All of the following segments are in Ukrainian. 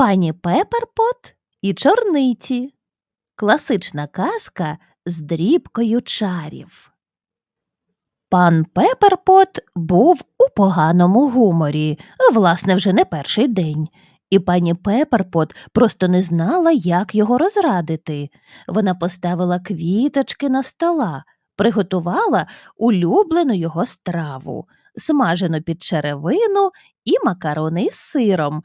Пані Пеперпот і чорниці. Класична казка з дрібкою чарів. Пан Пеперпот був у поганому гуморі, власне, вже не перший день. І пані Пеперпот просто не знала, як його розрадити. Вона поставила квіточки на стола, приготувала улюблену його страву, смажену під черевину і макарони із сиром.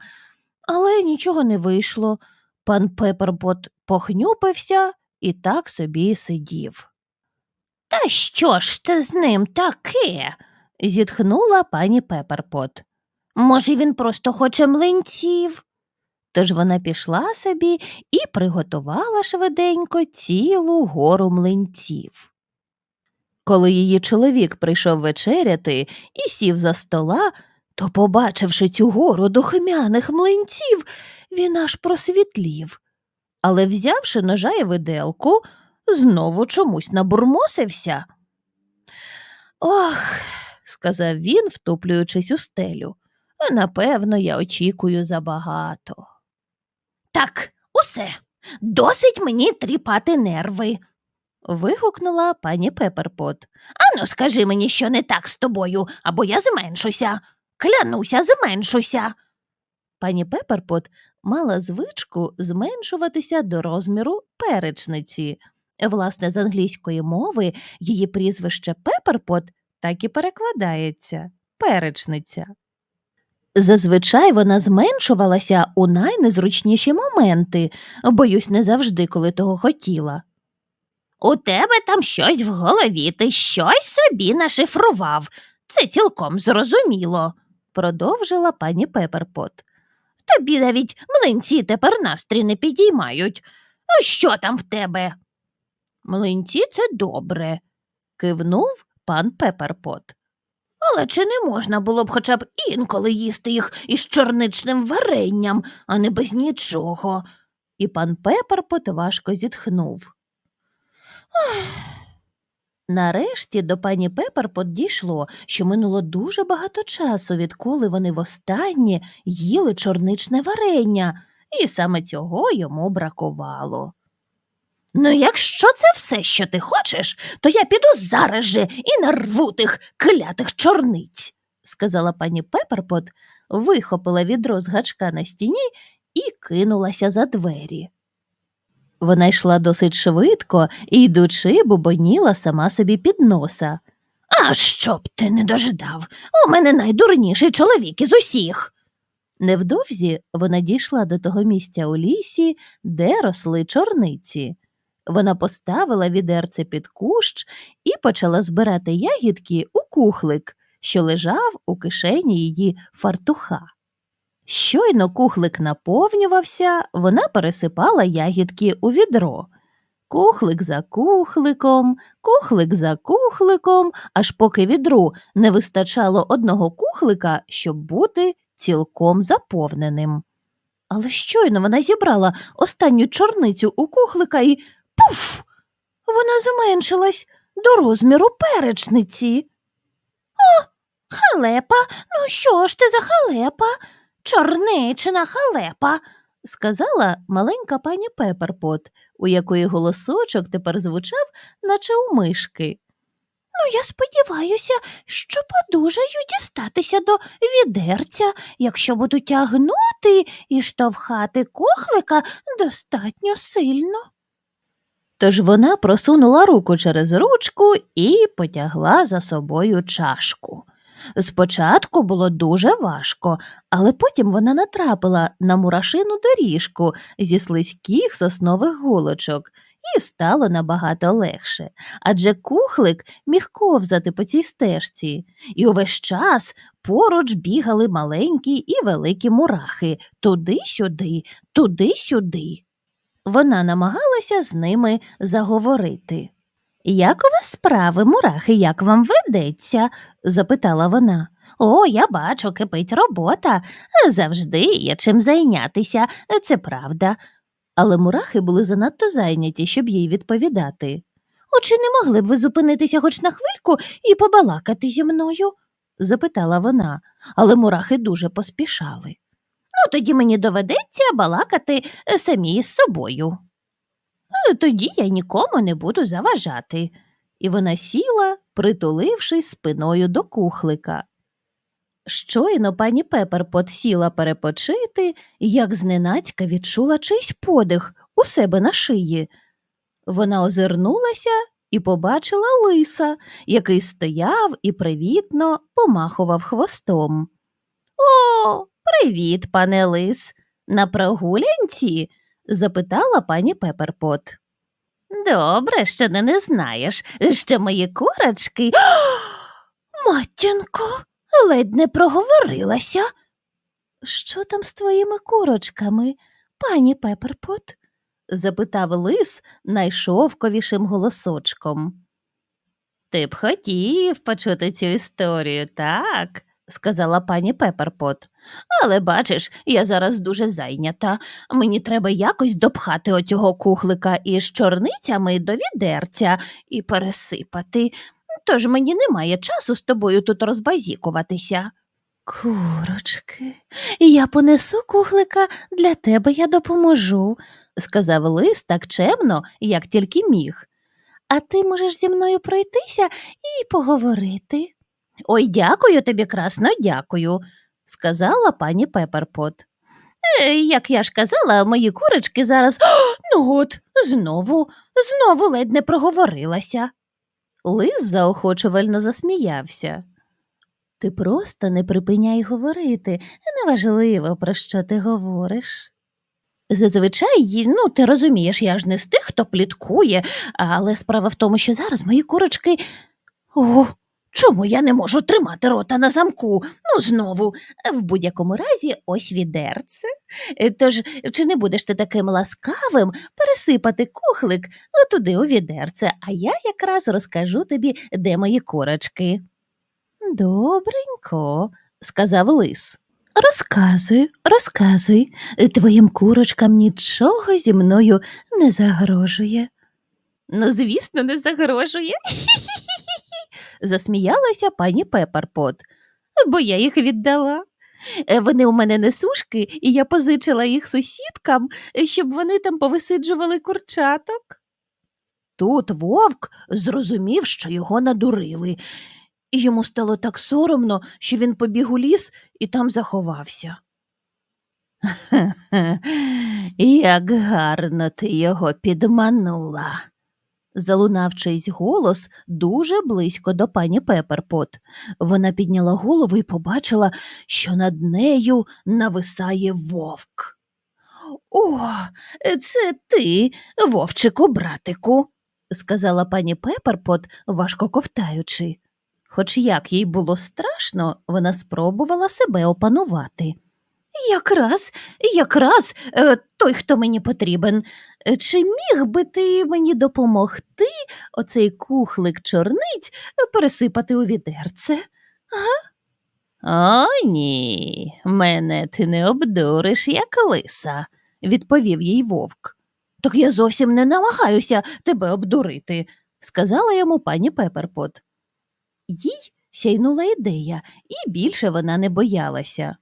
Але нічого не вийшло. Пан Пеперпот похнюпився і так собі сидів. Та що ж це з ним таке? зітхнула пані Пеперпот. Може, він просто хоче млинців? Тож вона пішла собі і приготувала швиденько цілу гору млинців. Коли її чоловік прийшов вечеряти і сів за стола, то, побачивши цю гору духмяних млинців, він аж просвітлів. Але, взявши ножа і виделку, знову чомусь набурмосився. Ох, сказав він, втуплюючись у стелю. Напевно, я очікую забагато. Так, усе, досить мені тріпати нерви. вигукнула пані Пеперпот. Ану, скажи мені, що не так з тобою, або я зменшуся. Клянуся, зменшуся. Пані Пеперпот мала звичку зменшуватися до розміру перечниці. Власне, з англійської мови її прізвище Пеперпот так і перекладається перечниця. Зазвичай вона зменшувалася у найнезручніші моменти, боюсь, не завжди, коли того хотіла. У тебе там щось в голові, ти щось собі нашифрував. Це цілком зрозуміло, продовжила пані Пеперпот. Тобі навіть млинці тепер настрій не підіймають. А Що там в тебе? Млинці це добре, кивнув пан Пеперпот. Але чи не можна було б хоча б інколи їсти їх із чорничним варенням, а не без нічого? І пан Пеперпот важко зітхнув. Ах. Нарешті до пані Пеперпот дійшло, що минуло дуже багато часу, відколи вони востаннє їли чорничне варення, і саме цього йому бракувало. Ну, якщо це все, що ти хочеш, то я піду зараз же і нарву тих клятих чорниць, сказала пані Пеперпот, вихопила відро з гачка на стіні і кинулася за двері. Вона йшла досить швидко і, йдучи, бубоніла сама собі під носа. А щоб ти не дождав, у мене найдурніший чоловік із усіх. Невдовзі вона дійшла до того місця у лісі, де росли чорниці. Вона поставила відерце під кущ і почала збирати ягідки у кухлик, що лежав у кишені її фартуха. Щойно кухлик наповнювався, вона пересипала ягідки у відро. Кухлик за кухликом, кухлик за кухликом, аж поки відру не вистачало одного кухлика, щоб бути цілком заповненим. Але щойно вона зібрала останню чорницю у кухлика і пуф! Вона зменшилась до розміру перечниці. О, халепа, ну що ж ти за халепа? Чорничина халепа, сказала маленька пані Пеперпот, у якої голосочок тепер звучав, наче у мишки. Ну, я сподіваюся, що подужаю дістатися до відерця, якщо буду тягнути і штовхати кохлика достатньо сильно. Тож вона просунула руку через ручку і потягла за собою чашку. Спочатку було дуже важко, але потім вона натрапила на мурашину доріжку зі слизьких соснових голочок, і стало набагато легше, адже кухлик міг ковзати по цій стежці, і увесь час поруч бігали маленькі і великі мурахи туди-сюди, туди-сюди. Вона намагалася з ними заговорити. Як у вас справи, мурахи, як вам ведеться? запитала вона. О, я бачу, кипить робота. Завжди є чим зайнятися, це правда. Але мурахи були занадто зайняті, щоб їй відповідати. О, чи не могли б ви зупинитися хоч на хвильку і побалакати зі мною? запитала вона, але мурахи дуже поспішали. Ну, тоді мені доведеться балакати е, самій з собою. Тоді я нікому не буду заважати. І вона сіла, притулившись спиною до кухлика. Щойно пані Пеперпот сіла перепочити, як зненацька відчула чийсь подих у себе на шиї. Вона озирнулася і побачила лиса, який стояв і привітно помахував хвостом. О, привіт, пане лис. На прогулянці? Запитала пані Пеперпот. Добре, що не, не знаєш, що мої курочки. Матінко, ледь не проговорилася. Що там з твоїми курочками, пані Пеперпот? запитав лис найшовковішим голосочком. Ти б хотів почути цю історію, так? Сказала пані Пеперпот. Але бачиш, я зараз дуже зайнята. Мені треба якось допхати оцього кухлика із чорницями до відерця і пересипати. Тож мені немає часу з тобою тут розбазікуватися. Курочки, я понесу кухлика, для тебе я допоможу, сказав лис так чемно, як тільки міг. А ти можеш зі мною пройтися і поговорити. Ой, дякую тобі, красно, дякую, сказала пані Пеперпот. «Е, Як я ж казала, мої курочки зараз. Ну от, знову, знову ледь не проговорилася. Лис заохочувально засміявся. Ти просто не припиняй говорити, неважливо, про що ти говориш. Зазвичай, ну, ти розумієш, я ж не з тих, хто пліткує, але справа в тому, що зараз мої курочки. О, чому я не можу тримати рота на замку? Ну, знову, в будь-якому разі, ось відерце. Е, Тож, чи не будеш ти таким ласкавим пересипати кухлик туди у відерце, а я якраз розкажу тобі, де мої курочки. Добренько, сказав лис. Розказуй, розказуй, твоїм курочкам нічого зі мною не загрожує. Ну, звісно, не загрожує. Засміялася пані Пеперпот, бо я їх віддала. Е, Вони у мене несушки, і я позичила їх сусідкам, е, щоб вони там повисиджували курчаток. Тут вовк зрозумів, що його надурили, і йому стало так соромно, що він побіг у ліс і там заховався. Як гарно ти його підманула. Залунав чийсь голос дуже близько до пані Пеперпот. Вона підняла голову і побачила, що над нею нависає вовк. О, це ти, вовчику, братику, сказала пані Пеперпот, важко ковтаючи. Хоч як їй було страшно, вона спробувала себе опанувати. Якраз, якраз е, той, хто мені потрібен. Чи міг би ти мені допомогти оцей кухлик чорниць е, пересипати у відерце? Ага? О, ні, мене ти не обдуриш, як лиса, відповів їй вовк. Так я зовсім не намагаюся тебе обдурити, сказала йому пані Пеперпот. Їй сяйнула ідея, і більше вона не боялася.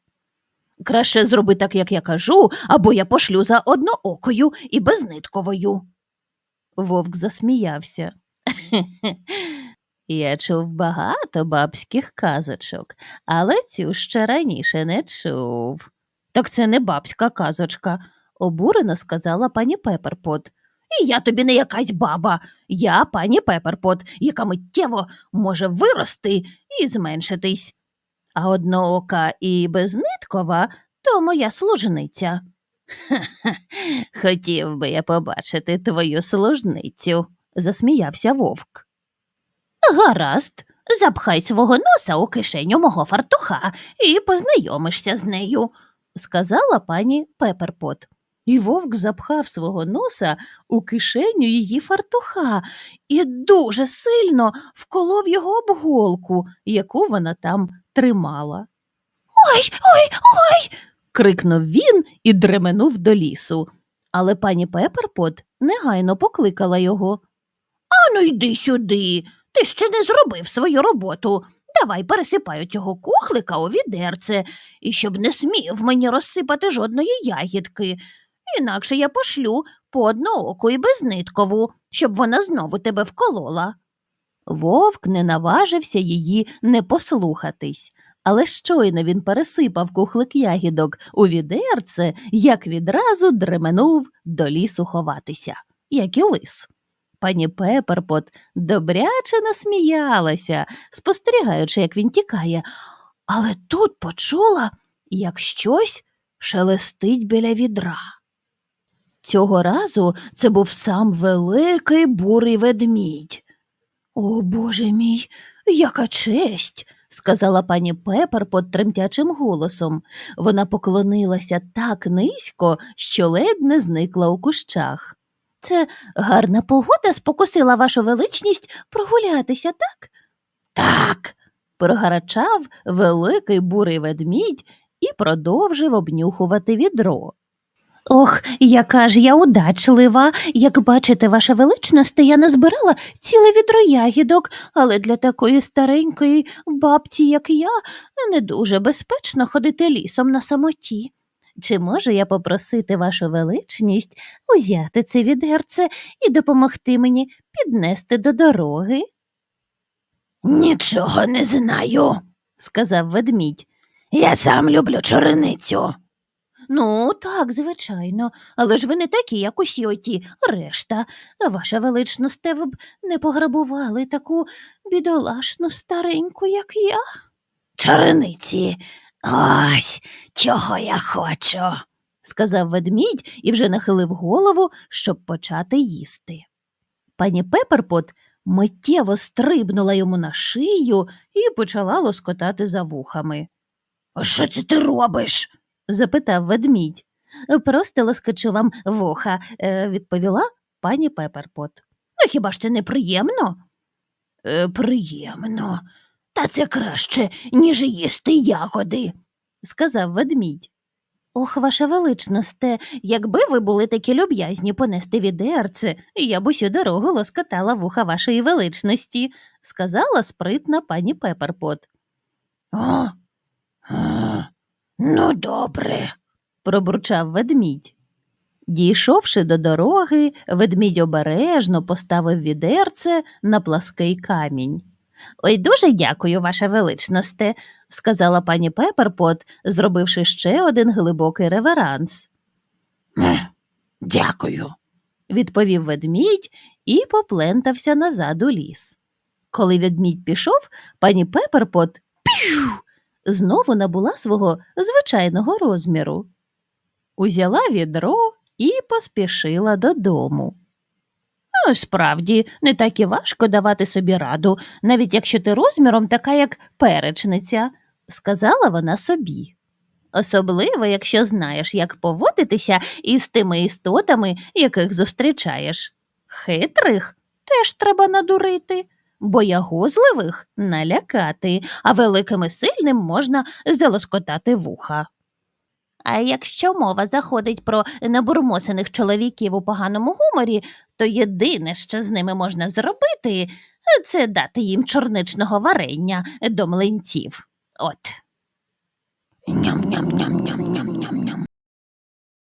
Краще зроби так, як я кажу, або я пошлю за одноокою і безнитковою. Вовк засміявся. Я чув багато бабських казочок, але цю ще раніше не чув. Так це не бабська казочка, обурено сказала пані Пеперпот. І я тобі не якась баба, я пані Пеперпот, яка миттєво може вирости і зменшитись. А одноока і безниткова то моя служниця. Ха-ха, хотів би я побачити твою служницю, засміявся вовк. Гаразд, запхай свого носа у кишеню мого фартуха і познайомишся з нею, сказала пані Пеперпот. І вовк запхав свого носа у кишеню її фартуха і дуже сильно вколов його об голку, яку вона там тримала. Ой, ой, ой. крикнув він і дременув до лісу. Але пані Пеперпот негайно покликала його. Ану, йди сюди. Ти ще не зробив свою роботу. Давай пересипаю цього кухлика у відерце, і щоб не смів мені розсипати жодної ягідки. Інакше я пошлю по однооку і безниткову, щоб вона знову тебе вколола. Вовк не наважився її не послухатись, але щойно він пересипав кухлик ягідок у відерце, як відразу дременув до лісу ховатися, як і лис. Пані Пеперпот добряче насміялася, спостерігаючи, як він тікає, але тут почула, як щось шелестить біля відра. Цього разу це був сам великий бурий ведмідь. О, Боже мій, яка честь, сказала пані Пеперпот тремтячим голосом. Вона поклонилася так низько, що ледь не зникла у кущах. Це гарна погода спокусила вашу величність прогулятися, так? Так. прогарчав великий бурий ведмідь і продовжив обнюхувати відро. Ох, яка ж я удачлива. Як бачите, ваша величність, я назбирала ціле відро ягідок, але для такої старенької бабці, як я, не дуже безпечно ходити лісом на самоті. Чи можу я попросити вашу величність узяти це відерце і допомогти мені піднести до дороги? Нічого не знаю, сказав ведмідь. Я сам люблю чореницю. Ну, так, звичайно, але ж ви не такі, як усі оті решта. Ваша величність, ви б не пограбували таку бідолашну стареньку, як я. Чарениці, ось чого я хочу, сказав ведмідь і вже нахилив голову, щоб почати їсти. Пані Пеперпот миттєво стрибнула йому на шию і почала лоскотати за вухами. А що це ти робиш? Запитав ведмідь. Просто лоскочу вам вуха, е, відповіла пані Пеперпот. Ну, хіба ж це не приємно? Е, приємно, та це краще, ніж їсти ягоди, сказав ведмідь. Ох, ваша величносте, якби ви були такі люб'язні понести відерце, я б усю дорогу лоскотала вуха вашої величності, сказала спритна пані Пеперпот. О, а, ну, добре, пробурчав ведмідь. Дійшовши до дороги, ведмідь обережно поставив відерце на плаский камінь. Ой, дуже дякую, ваша величносте, сказала пані Пеперпот, зробивши ще один глибокий реверанс. Дякую, відповів ведмідь і поплентався назад у ліс. Коли ведмідь пішов, пані Пеперпот пів, знову набула свого звичайного розміру. Узяла відро і поспішила додому. «А, Справді, не так і важко давати собі раду, навіть якщо ти розміром така, як перечниця, сказала вона собі. Особливо, якщо знаєш, як поводитися із тими істотами, яких зустрічаєш. Хитрих теж треба надурити, боягузливих налякати, а великим і сильним можна залоскотати вуха. А якщо мова заходить про набурмосених чоловіків у поганому гуморі, то єдине, що з ними можна зробити, це дати їм чорничного варення до млинців. От. Ням-ням-ням-ням-ням-ням.